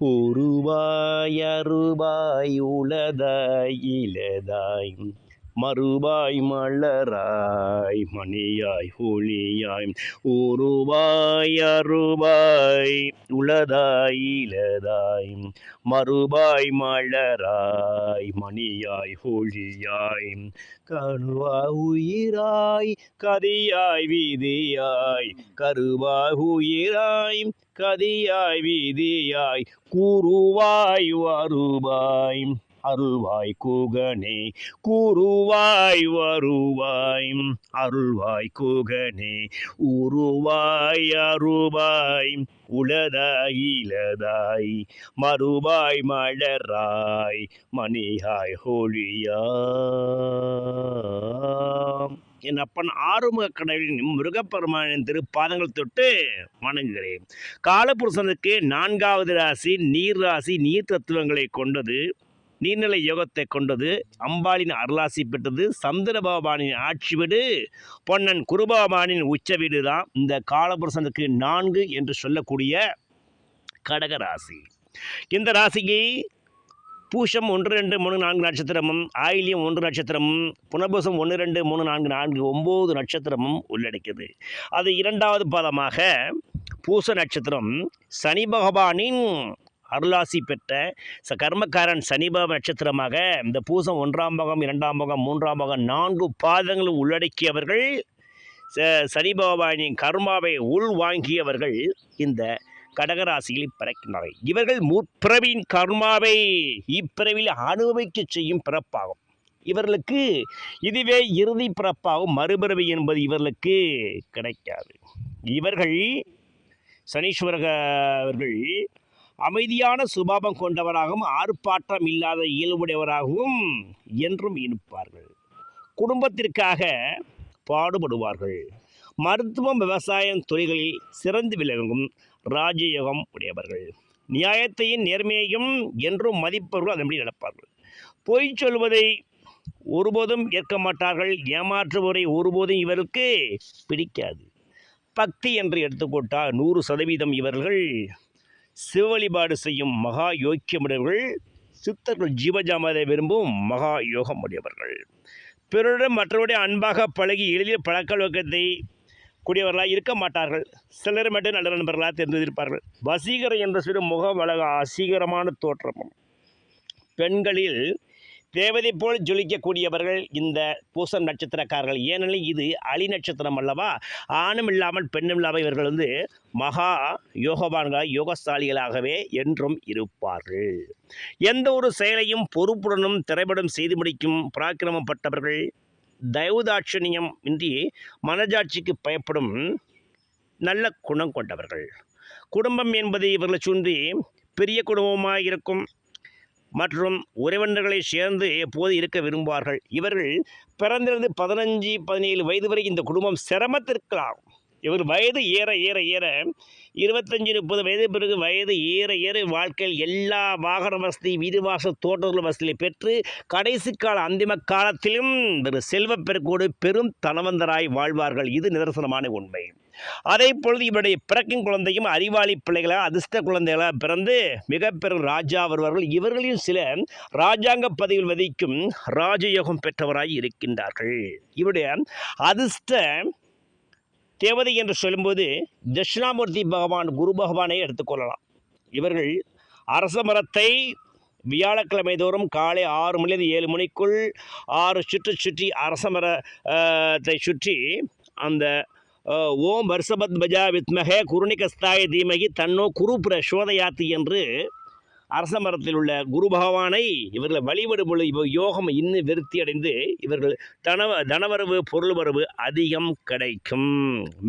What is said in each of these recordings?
உருவாய் அருவாய் உளதாய் இலதாய் மறுபாய் மலராய் மணியாய் ஒளியாய் ஊருபாய் அருபாய் உளதாய் இலதாய் மறுபாய் மலராய் மணியாய் ஒளியாய் கருவா உயிராய் கதியாய் வீதியாய் கருவா உயிராய் கதியாய் வீதியாய் கூறுவாய் வருவாய் அருள்வாய் கூகனே கூறுவாய் வருவாய். அருள்வாய் கூகனே உருவாய் அருவாய். உளதாய் இலதாய் மறுவாய் மலராய். மணியாய் ஹோழியாம் என் அப்பன் ஆறுமுக கடவுளின் முருகப்பெருமானின் திருப்பாதங்கள் தொட்டு வணங்குகிறேன். காலபுருஷனுக்கு நான்காவது ராசி நீர் ராசி நீர் தத்துவங்களை கொண்டது. நீர்நிலை யோகத்தை கொண்டது அம்பாளின் அருளாசி பெற்றது சந்திரபாபானின் ஆட்சி வீடு பொன்னன் குருபகவானின் உச்ச வீடு தான் இந்த காலபுருஷனுக்கு நான்கு என்று சொல்லக்கூடிய கடக ராசி. இந்த ராசிக்கு பூஷம் ஒன்று ரெண்டு மூணு நான்கு நட்சத்திரமும் ஆயிலியம் ஒன்று நட்சத்திரமும் புனர்பூசம் ஒன்று ரெண்டு மூணு நான்கு நான்கு ஒம்பது நட்சத்திரமும் உள்ளடக்கியது. அது இரண்டாவது பாதமாக பூச நட்சத்திரம் சனி பகவானின் அருளாசி பெற்ற ச கர்மக்காரன் சனிபாப நட்சத்திரமாக இந்த பூசம் ஒன்றாம் பாகம் இரண்டாம் பாகம் மூன்றாம் பாகம் நான்கு பாதங்களும் உள்ளடக்கியவர்கள் ச- சனி பகவானின் கர்மாவை உள்வாங்கியவர்கள் இந்த கடகராசியில் பிறக்கின்றனர். இவர்கள் முற்பிறவின் கர்மாவை இப்பிறவில் அனுபவிக்க செய்யும் பிறப்பாகும். இவர்களுக்கு இதுவே இறுதி பிறப்பாகும். மறுபிறவி என்பது இவர்களுக்கு கிடைக்காது. இவர்கள் சனீஸ்வரக அவர்கள் அமைதியான சுபாவம் கொண்டவராகவும் ஆர்ப்பாட்டம் இல்லாத இயல்புடையவராகவும் என்றும் இருப்பார்கள். குடும்பத்திற்காக பாடுபடுவார்கள். மருத்துவம் விவசாயம் தொழில்களில் சிறந்து விளங்கும் ராஜயோகம் உடையவர்கள். நியாயத்தையும் நேர்மையையும் என்றும் மதிப்பவர்கள் அதன்படி நடப்பார்கள். பொய் சொல்வதை ஒருபோதும் ஏற்க மாட்டார்கள். ஏமாற்றுவரை ஒருபோதும் இவருக்கு பிடிக்காது. பக்தி என்று எடுத்துக்கொண்டால் நூறு சதவீதம் இவர்கள் சிவ வழிபாடு செய்யும் மகா யோக்கியமுடையவர்கள் சித்தர்கள் ஜீவஜாமதை விரும்பும் மகா யோகமுடையவர்கள். பிறருடன் மற்றவருடைய அன்பாக பழகி எளிதில் பழக்க வழக்கத்தை கூடியவர்களாக இருக்க மாட்டார்கள். சிலர் மட்டும் நல்ல நண்பர்களாக தெரிந்திருப்பார்கள் வசீகரம் என்ற சிறு முகம் அழக அசீகரமான தோற்றமும். பெண்களில் தேவதை போல் ஜொலிக்கக்கூடியவர்கள் இந்த பூசம் நட்சத்திரக்காரர்கள். ஏனெனில் இது அலி நட்சத்திரம் அல்லவா? ஆணும் இல்லாமல் பெண்ணும் இல்லாமல் இவர்கள் வந்து மகா யோகவான்களாக யோகசாலிகளாகவே என்றும் இருப்பார்கள். எந்த ஒரு செயலையும் பொறுப்புடனும் திரைப்படம் செய்து முடிக்கும் பராக்கிரமப்பட்டவர்கள் தயவுதாட்சணியம் இன்றி மனஜாட்சிக்கு பயப்படும் நல்ல குணம் கொண்டவர்கள். குடும்பம் என்பது இவர்களை சுற்றி பெரிய குடும்பமாக இருக்கும் மற்றும் உறவினர்களை சேர்ந்து எப்போது இருக்க விரும்புவார்கள்? இவர்கள் பிறந்திருந்து பதினஞ்சு பதினேழு வயது வரை இந்த குடும்பம் சிரமத்திற்கலாம் இவர் வயது ஏற ஏற ஏற இருபத்தஞ்சி முப்பது வயது பிறகு வயது ஏற ஏற வாழ்க்கையில் எல்லா வாகன வசதி வீடு வாசல் தோட்டங்கள் வசதியை பெற்று கடைசி கால அந்திம காலத்திலும் ஒரு பெரும் தனவந்தராய் வாழ்வார்கள். இது நிதர்சனமான உண்மை. அதே பொழுது இவருடைய பிறக்கும் குழந்தையும் அறிவாளி பிள்ளைகளாக அதிர்ஷ்ட குழந்தைகளாக பிறந்து மிக பெரும் ராஜா வருவார்கள். இவர்களில் சில ராஜாங்க பதவியில் வதிக்கும் ராஜயோகம் பெற்றவராய் இருக்கின்றார்கள். இவருடைய அதிர்ஷ்ட தேவதை என்று சொல்லும்போது தட்சிணாமூர்த்தி பகவான் குரு பகவானை எடுத்துக்கொள்ளலாம் இவர்கள் அரச மரத்தை வியாழக்கிழமை தோறும் காலை ஆறு மணிலிருந்து ஏழு மணிக்குள் ஆறு சுற்று சுற்றி அரச மரத்தை சுற்றி அந்த ஓம் வர்ஷபத் பஜா வித்மக குருணிகஸ்தாய தீமகி தன்னோ குரு பிரசோதயாத்தி என்று அரச மரத்தில் உள்ள குரு பகவானை இவர்களை வழிபடும் பொழுது யோகம் இன்னும் விருத்தி அடைந்து இவர்கள் தனவ தனவரவு பொருள் வரவு அதிகம் கிடைக்கும்.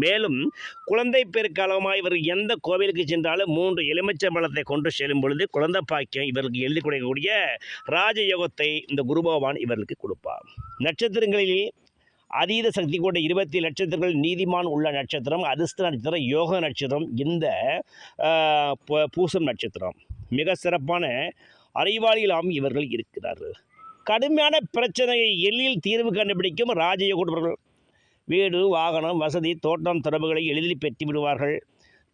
மேலும் குழந்தை பெருக்காலமாக இவர் எந்த கோவிலுக்கு சென்றாலும் மூன்று எலுமிச்சை பழத்தை கொண்டு செல்லும் பொழுது குழந்தை பாக்கியம் இவருக்கு எழுதி கொடுக்கக்கூடிய ராஜயோகத்தை இந்த குரு பகவான் இவர்களுக்கு கொடுப்பார். நட்சத்திரங்களில் அதீத சக்தி கொண்ட இருபத்தி நட்சத்திரங்கள் நீதிமான் உள்ள நட்சத்திரம் அதிர்ஷ்ட நட்சத்திரம் யோக நட்சத்திரம் இந்த பூசம் நட்சத்திரம். மிக சிறப்பான அறிவாளிகளாம் இவர்கள் இருக்கிறார்கள். கடுமையான பிரச்சனையை எளிதில் தீர்வு கண்டுபிடிக்கும் ராஜயோகர்கள் வீடு வாகனம் வசதி தோட்டம் தொடர்புகளை எளிதில் பெற்று விடுவார்கள்.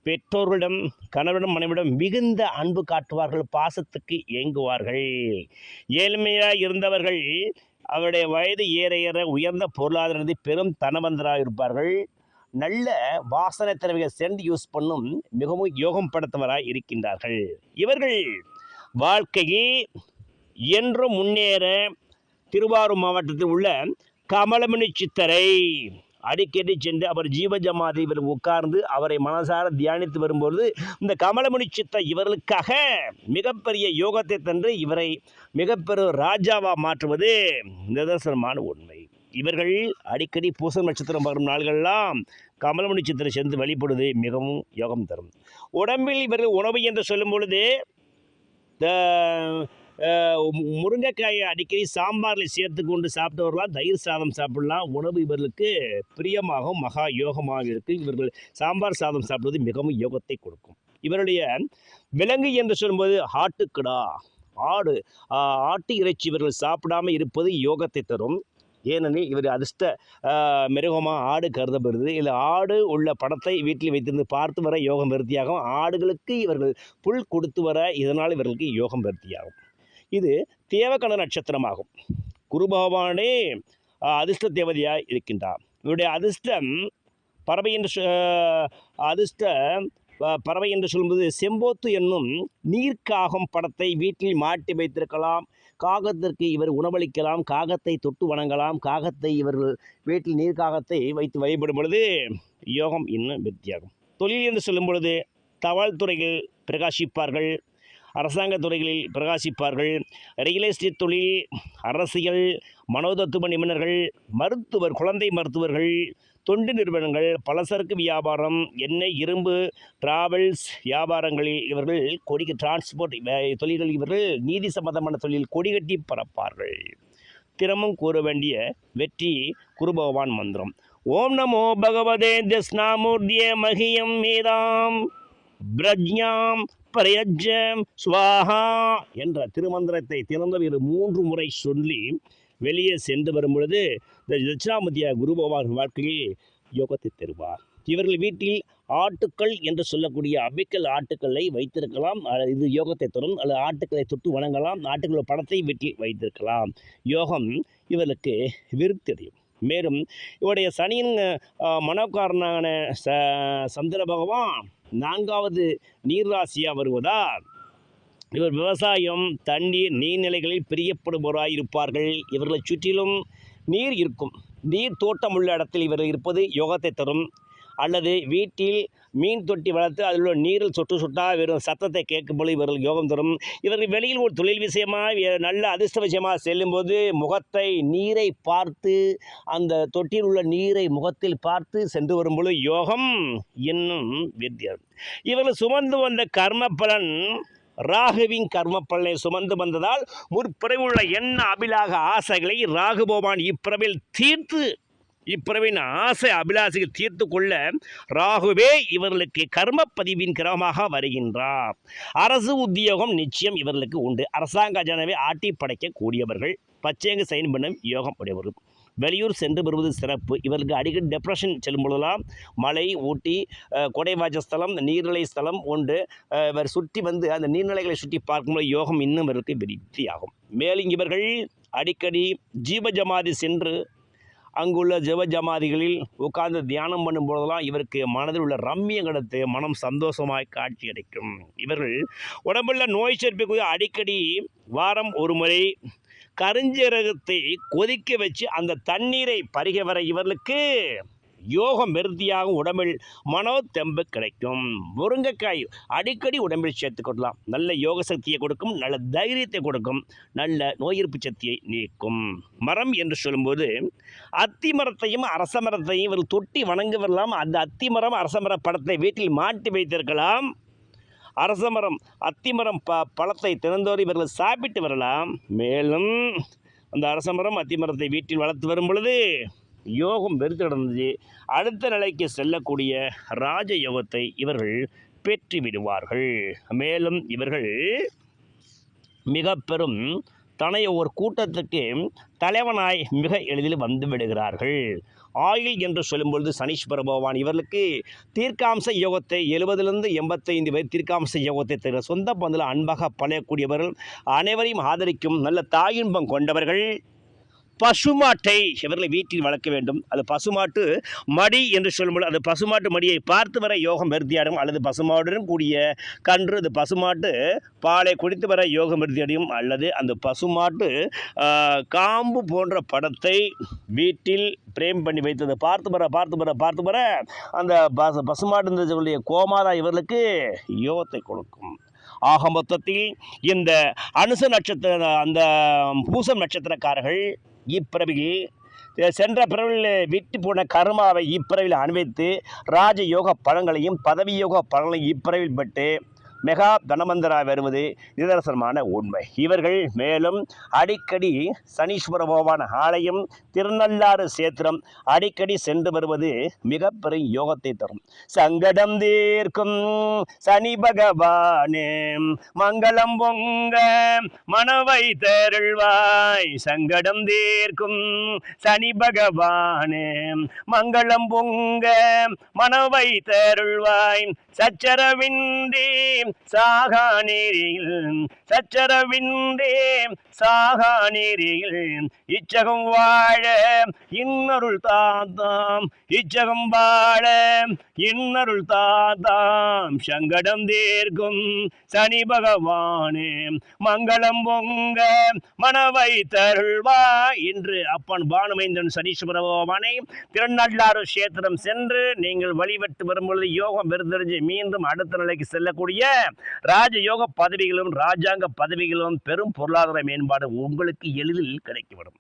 பெற்றோர்களிடம் கணவரிடம் மனைவிடம் மிகுந்த அன்பு காட்டுவார்கள் பாசத்துக்கு ஏங்குவார்கள். ஏழ்மையாக இருந்தவர்கள் அவருடைய வயது ஏற ஏற உயர்ந்த பொருளாதாரத்தை பெரும் தனவந்தராக இருப்பார்கள். நல்ல வாசனை திறமைகள் சென்று யூஸ் பண்ணும் மிகவும் யோகம் படுத்தவராக இருக்கின்றார்கள். இவர்கள் வாழ்க்கையில் என்றும் முன்னேற திருவாரூர் மாவட்டத்தில் உள்ள கமலமணி சித்தரை அடிக்கடி சென்று அவர் ஜீவஜமாதி இவர் உட்கார்ந்து அவரை மனசார தியானித்து வரும்பொழுது இந்த கமலமணி சித்த இவர்களுக்காக மிகப்பெரிய யோகத்தை தந்து இவரை மிகப்பெரிய ராஜாவாக மாற்றுவது நிதர்சனமான உண்மை. இவர்கள் அடிக்கடி பூச நட்சத்திரம் வரும் நாள்கள்லாம் கமலமணி சித்திரம் சேர்ந்து வழிபடுவது மிகவும் யோகம் தரும். உடம்பில் இவர்கள் உணவு என்று சொல்லும் பொழுது த- முருங்கைக்காயை அடிக்கடி சாம்பாரில் சேர்த்து கொண்டு சாப்பிட்டு வரலாம் தயிர் சாதம் சாப்பிடலாம். உணவு இவர்களுக்கு பிரியமாகவும் மகா யோகமாக இருக்குது இவர்கள் சாம்பார் சாதம் சாப்பிடுவது மிகவும் யோகத்தை கொடுக்கும். இவருடைய விலங்கு என்று சொல்லும்போது ஆட்டுக்கடா. ஆடு ஆட்டு இறைச்சி இவர்கள் சாப்பிடாமல் இருப்பது யோகத்தை தரும். ஏனெனில் இவர் அதிர்ஷ்ட மிருகமாக ஆடு கருதப்படுது. இல்லை ஆடு உள்ள படத்தை வீட்டில் வைத்திருந்து பார்த்து வர யோகம் விருத்தியாகும். ஆடுகளுக்கு இவர்கள் புல் கொடுத்து வர இதனால் இவர்களுக்கு யோகம் விருத்தியாகும். இது தேவகண நட்சத்திரமாகும். குரு பகவானே அதிர்ஷ்ட தேவதையாக இருக்கின்றார். இவருடைய அதிர்ஷ்டம் பறவை என்று அதிர்ஷ்ட பறவை என்று சொல்லும்போது செம்போத்து என்னும் நீர்க்காகம் படத்தை வீட்டில் மாட்டி வைத்திருக்கலாம். காகத்திற்கு இவர் உணவளிக்கலாம். காகத்தை தொட்டு வணங்கலாம். காகத்தை இவர்கள் வீட்டில் நீர்க்காகத்தை வைத்து வழிபடும் பொழுது யோகம் இன்னும் வித்தியாகும் தொழில் என்று சொல்லும் பொழுது தபால் துறையில் பிரகாசிப்பார்கள். அரசாங்க துறைகளில் பிரகாசிப்பார்கள். ரியல் எஸ்டேட் தொழில் அரசியல் மனோதத்துவ நிபுணர்கள் மருத்துவர் குழந்தை மருத்துவர்கள் தொண்டு நிறுவனங்கள் பலசரக்கு வியாபாரம் எண்ணெய் இரும்பு டிராவல்ஸ் வியாபாரங்களில் இவர்கள் கொடி டிரான்ஸ்போர்ட் தொழில்கள் இவர்கள் நீதி சம்பந்தமான தொழில் கொடிகட்டி பறப்பார்கள் திறமும் கூற வேண்டிய வெற்றி குருபகவான் மந்திரம். ஓம் நமோ பகவதே தஸ்னாமூர்த்திய மகியம் மேதாம் பிரஜ்ஞாம் பிரயஜம் சுவாஹா என்ற திருமந்திரத்தை திறந்த இரு மூன்று முறை சொல்லி வெளியே சென்று வரும் பொழுது இந்த தட்சிணாமூர்த்திய குரு பகவான் வாழ்க்கையில் யோகத்தை தருவார். இவர்கள் வீட்டில் ஆட்டுக்கள் என்று சொல்லக்கூடிய அபிக்கல் ஆட்டுக்களை வைத்திருக்கலாம். இது யோகத்தை தரும். அல்லது ஆட்டுக்களை தொட்டு வணங்கலாம். ஆட்டுக்களோட படத்தை வீட்டில் வைத்திருக்கலாம். யோகம் இவர்களுக்கு விருத்தடையும் மேலும் இவருடைய சனியின் மனோக்காரனான ச சந்திர பகவான் நான்காவது நீர்ராசியாக வருவதால் இவர் விவசாயம் தண்ணீர் நீர்நிலைகளில் பிரியப்படுபவராக இருப்பார்கள். இவர்களை சுற்றிலும் நீர் இருக்கும். நீர் தோட்டம் உள்ள இடத்தில் இவர் இருப்பது யோகத்தை தரும். அல்லது வீட்டில் மீன் தொட்டி வளர்த்து அதில் உள்ள நீரில் சொட்டு சொட்டா வெறும் சத்தத்தை கேட்கும்போது இவர்கள் யோகம் தரும். இவர்கள் வெளியில் ஒரு தொழில் விஷயமாக நல்ல அதிர்ஷ்ட விஷயமாக செல்லும்போது முகத்தை நீரை பார்த்து அந்த தொட்டியில் உள்ள நீரை முகத்தில் பார்த்து சென்று வரும்பொழுது யோகம் இன்னும் வித்தியாசம். இவர்கள் சுமந்து வந்த கர்ம பலன் ராகுவின் கர்ம பலனை சுமந்து வந்ததால் முற்பிறவுள்ள எண்ண அபிலாக ஆசைகளை ராகுபவான் இப்பிறவில் தீர்த்து இப்பிறவின் ஆசை அபிலாசையில் தீர்த்து கொள்ள ராகுவே இவர்களுக்கு கர்ம பதிவின் கிரகமாக வருகின்றார். அரசு உத்தியோகம் நிச்சயம் இவர்களுக்கு உண்டு. அரசாங்க ஜனவை ஆட்டி படைக்க கூடியவர்கள் பச்சையங்கு சைன் பண்ண யோகம் உடையவர்கள் வெளியூர் சென்று வருவது சிறப்பு. இவர்களுக்கு அடிக்கடி டெப்ரெஷன் செல்லும் பொழுதெல்லாம் மலை ஊட்டி கொடைவாஜ ஸ்தலம் நீர்நிலை ஸ்தலம் ஒன்று இவர் சுற்றி வந்து அந்த நீர்நிலைகளை சுற்றி பார்க்கும்போது யோகம் இன்னும் இவருக்கு விருத்தியாகும். மேலும் இவர்கள் அடிக்கடி ஜீவஜமாதி சென்று அங்குள்ள ஜெப ஜமாதிகளில் உட்கார்ந்து தியானம் பண்ணும்போதெல்லாம் இவருக்கு மனதில் உள்ள ரம்மியம் கிடத்து மனம் சந்தோஷமாய் காட்சி அடைக்கும் இவர்கள் உடம்புள்ள நோய் சேர்ப்புக்கு அடிக்கடி வாரம் ஒரு முறை கருஞ்சீரகத்தை கொதிக்க வச்சு அந்த தண்ணீரை பருக வர இவர்களுக்கு யோகம் மிருத்தியாகும் உடம்பில் மனோ தெம்பு கிடைக்கும். முருங்கைக்காய் அடிக்கடி உடம்பில் சேர்த்துக்கொள்ளலாம் நல்ல யோக சக்தியை கொடுக்கும் நல்ல தைரியத்தை கொடுக்கும் நல்ல நோய் எதிர்ப்பு சக்தியை நீக்கும். மரம் என்று சொல்லும்போது அத்தி மரத்தையும் அரச மரத்தையும் இவர்கள் தொட்டி வணங்கி வரலாம் அந்த அத்தி மரம் அரச மர படத்தை வீட்டில் மாட்டி வைத்திருக்கலாம். அரச மரம் அத்தி மரம் ப பழத்தை திறந்தோறி இவர்கள் சாப்பிட்டு வரலாம். மேலும் அந்த அரச மரம் அத்தி மரத்தை வீட்டில் வளர்த்து வரும் பொழுது யோகம் வெறுத்தடைந்தது அடுத்த நிலைக்கு செல்லக்கூடிய ராஜ யோகத்தை இவர்கள் பெற்று விடுவார்கள் மேலும் இவர்கள் மிக பெரும் தன்னை ஒரு கூட்டத்துக்கு தலைவனாய் மிக எளிதில் வந்து விடுகிறார்கள். ஆயில் என்று சொல்லும்பொழுது சனீஸ்வர பகவான் இவர்களுக்கு தீர்க்காம்ச யோகத்தை எழுபதுலேருந்து எண்பத்தைந்து வரை தீர்க்காம்ச யோகத்தை தருகிற சொந்த பந்தில் அன்பாக பழையக்கூடியவர்கள் அனைவரையும் ஆதரிக்கும் நல்ல தாயின்பம் கொண்டவர்கள். பசுமாட்டை இவர்களை வீட்டில் வளர்க்க வேண்டும். அது பசுமாட்டு மடி என்று சொல்லும்போது அது பசுமாட்டு மடியை பார்த்து வர யோகம் விருத்தியாடும் அல்லது பசுமாட்டுடன் கூடிய கன்று அது பசுமாட்டு பாலை குடித்து வர யோகம் விருத்தியடையும் அல்லது அந்த பசுமாட்டு காம்பு போன்ற படத்தை வீட்டில் பிரேம் பண்ணி வைத்தது பார்த்து வர பார்த்து வர பார்த்து வர அந்த பசு பசுமாட்டு சொல்லிய கோமாதா இவர்களுக்கு யோகத்தை கொடுக்கும். ஆக மொத்தத்தில் இந்த அனுச நட்சத்திர அந்த பூசம் நட்சத்திரக்காரர்கள் இப்பிறவியில் சென்ற பிறவியில் விட்டு போன கர்மாவை இப்பிறவியில் அனுபவித்து ராஜயோக பலன்களையும் பதவி யோக பலன்களையும் இப்பிறவில் பெற்று மெகா தனமந்தரா வருவது நிதர்சனமான உண்மை. இவர்கள் மேலும் அடிக்கடி சனீஸ்வர பகவான் ஆலயம் திருநள்ளாறு சேத்திரம் அடிக்கடி சென்று வருவது மிகப்பெரிய யோகத்தை தரும். சங்கடம் தீர்க்கும் சனி பகவானே மங்களம் பொங்க மனவை தருள்வாய். சங்கடம் தீர்க்கும் சனி பகவானே மங்களம் பொங்க மனவை தருள்வாய். சச்சரவின்றி சாகா நீரில் சச்சரவின்றி சாகா நீரில் இச்சகம் வாழ இன்னருள் தாத்தாம் இச்சகம் வாழ இன்னருள் தாத்தாம் சங்கடம் தீர்க்கும் சனி பகவானே மங்களம் பொங்க மனவை தருள்வா. என்று அப்பன் பானுமைந்தன் சனீஸ்வர பகவானை திருநள்ளாறு கஷேத்திரம் சென்று நீங்கள் வழிபட்டு வரும்பொழுது யோகம் விருதறிஞ்சு மீண்டும் அடுத்த நிலைக்கு செல்லக்கூடிய ராஜயோக பதவிகளும் ராஜாங்க பதவிகளும் பெரும் பொருளாதார மேம்பாடு உங்களுக்கு எளிதில் கிடைக்கிவிடும்.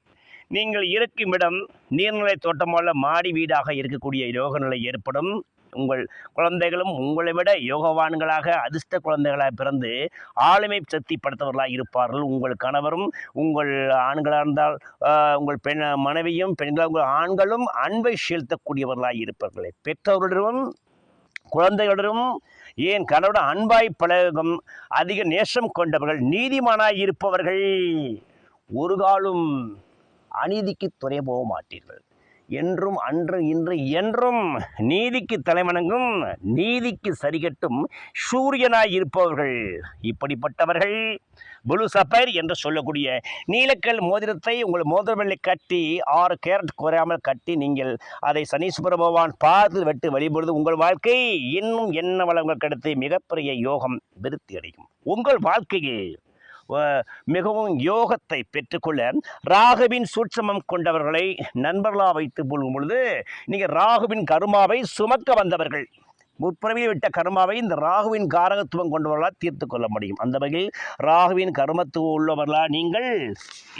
நீங்கள் இருக்கும் இடம் நீர்நிலை தோட்டமல்ல மாடி வீடாக இருக்கக்கூடிய யோக நிலை ஏற்படும். உங்கள் குழந்தைகளும் உங்களை விட யோகவான்களாக அதிர்ஷ்ட குழந்தைகளாக பிறந்து ஆளுமை சக்தி படுத்தவர்களாக இருப்பார்கள். உங்கள் கணவரும் உங்கள் ஆண்களாக இருந்தால் உங்கள் பெண் மனைவியும் பெண்கள் உங்கள் ஆண்களும் அன்பை செலுத்தக்கூடியவர்களாக இருப்பார்களே. பெற்றோருடனும் குழந்தைகளுடனும் ஏன் கணவன் அன்பாய் பழகும் அதிக நேசம் கொண்டவர்கள் நீதிமானாய் இருப்பவர்கள் ஒரு காலும் அநீதிக்கு துறை போக மாட்டீர்கள். என்றும் அன்று இன்று என்றும் நீதிக்கு தலைவணங்கும் நீதிக்கு சரிகட்டும் சூரியனாய் இருப்பவர்கள். இப்படிப்பட்டவர்கள் புளு சஃபைர் என்று சொல்லக்கூடிய நீலக்கல் மோதிரத்தை உங்கள் மோதிரவெள்ளை கட்டி ஆறு கேரட் குறையாமல் கட்டி நீங்கள் அதை சனீஸ்வர பகவான் பார்த்து வெட்டு வழிபொழுது உங்கள் வாழ்க்கை இன்னும் என்ன வளங்கள் கிடைத்து மிகப்பெரிய யோகம் விருத்தி அடையும். உங்கள் வாழ்க்கையில் மிகவும் யோகத்தை பெற்றுக்கொள்ள ராகுவின் சூட்சமம் கொண்டவர்களை நண்பர்களாக வைத்து கொள்ளும் பொழுது நீங்கள் ராகுவின் கருமாவை சுமக்க வந்தவர்கள். முற்பிறவியில் விட்ட கர்மாவை இந்த ராகுவின் காரகத்துவம் கொண்டவர்களால் தீர்த்து கொள்ள முடியும். அந்த வகையில் ராகுவின் கர்மத்துவம் உள்ளவர்களாக நீங்கள்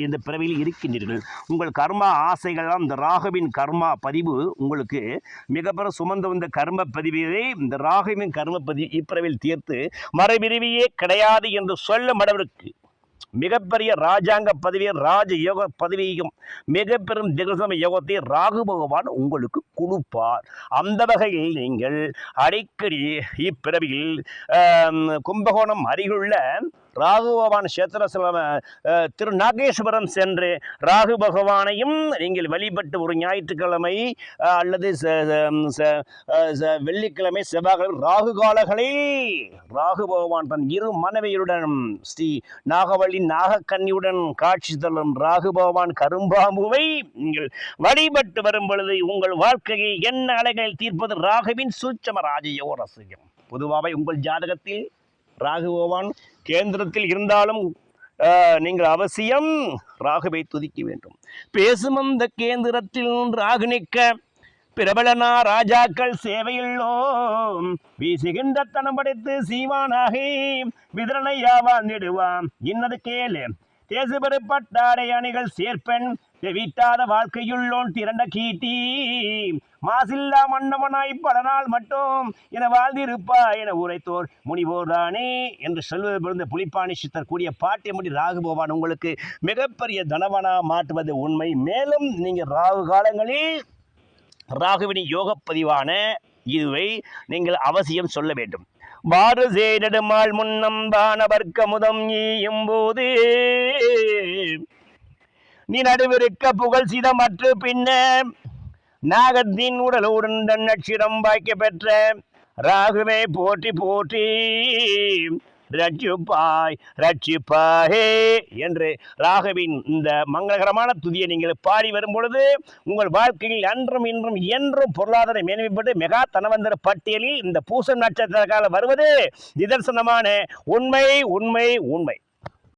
இந்த பிறவியில் இருக்கின்றீர்கள். உங்கள் கர்மா ஆசைகள்லாம் இந்த ராகுவின் கர்மா பதிவு உங்களுக்கு மிகப்பெரும் சுமந்து வந்த கர்ம பதிவை இந்த ராகுவின் கர்ம பதிவு இப்பிறவில் தீர்த்து மறுபிரிவியே கிடையாது என்று சொல்லும் அளவிற்கு மிகப்பெரிய ராஜாங்க பதவியை ராஜ யோக பதவியையும் மிக பெரும் திகசம யோகத்தை ராகு பகவான் உங்களுக்கு கொடுப்பார். அந்த வகையில் நீங்கள் அடிக்கடி இப்பிறவியில் கும்பகோணம் அருகிலுள்ள ராகு பகவான் சேத்திரசலம் திரு நாகேஸ்வரம் சென்று ராகு பகவானையும் நீங்கள் வழிபட்டு ஒரு ஞாயிற்றுக்கிழமை அல்லது ச- வெள்ளிக்கிழமை செவ்வாய்க்கிழமை ராகு காலங்களில் ராகு பகவான் தன் இரு மனைவியுடன் ஸ்ரீ நாகவள்ளி நாகக்கன்னியுடன் காட்சி தரும் ராகு பகவான் கரும்பாம்புவை நீங்கள் வழிபட்டு வரும் பொழுது உங்கள் வாழ்க்கையை என்ன அலைகளில் தீர்ப்பது ராகுவின் சூட்சம ராஜயோக ரசிகம் பொதுவாகவே உங்கள் ஜாதகத்தில் ராகு பகவான் கேந்திரத்தில் இருந்தாலும் நீங்கள் அவசியம் ராகுவை துதிக்க வேண்டும். பேசும் அந்த கேந்திரத்தில் ராகு நிற்க. பிரபலனா ராஜாக்கள் சேவையுள்ளோம் வீசுகின்ற தனம் படைத்து சீவானாகி விதரணையா வாழ்ந்திடுவான் இன்னது கேளு. தேசுபெரு பட்டாடை அணிகள் சேர்ப்பெண் தெவிட்டாத வாழ்க்கையுள்ளோன் திரண்ட கீட்டி மாசில்லா மன்னவனாய் பல நாள் மட்டும் என வாழ்ந்திருப்பா என உரைத்தோர் முனிவோர் தானே என்று சொல்வது பொழுது புலிப்பாணி சித்தர் கூடிய பாட்டிய முடி ராகு பகவான் உங்களுக்கு மிகப்பெரிய தனவனா மாற்றுவது உண்மை. மேலும் நீங்கள் ராகு காலங்களில் ராகுவினி யோக பதிவான இதுவை நீங்கள் அவசியம் சொல்ல வேண்டும். வாறு நெடுமாள் முன்னம் வானவர்க்க முதம் ஈயும் போது நீ நடுவிருக்க புகழ் சிதமற்று பின்ன நாகத்தின் உடலுடன் தன் நட்சிடம் வாய்க்க பெற்ற ராகுவே போற்றி போற்றி ரட்சிப்பாய் ரட்சிப்பாயே என்று ராகவின் இந்த மங்களகரமான துதியை நீங்கள் பாடி வரும் பொழுது உங்கள் வாழ்க்கையில் அன்றும் இன்றும் என்றும் பொருளாதார மேன்மைப்பட்டு மெகா தனவந்தர பட்டியலில் இந்த பூச நட்சத்திர காலம் வருவது நிதர்சனமான உண்மை உண்மை உண்மை.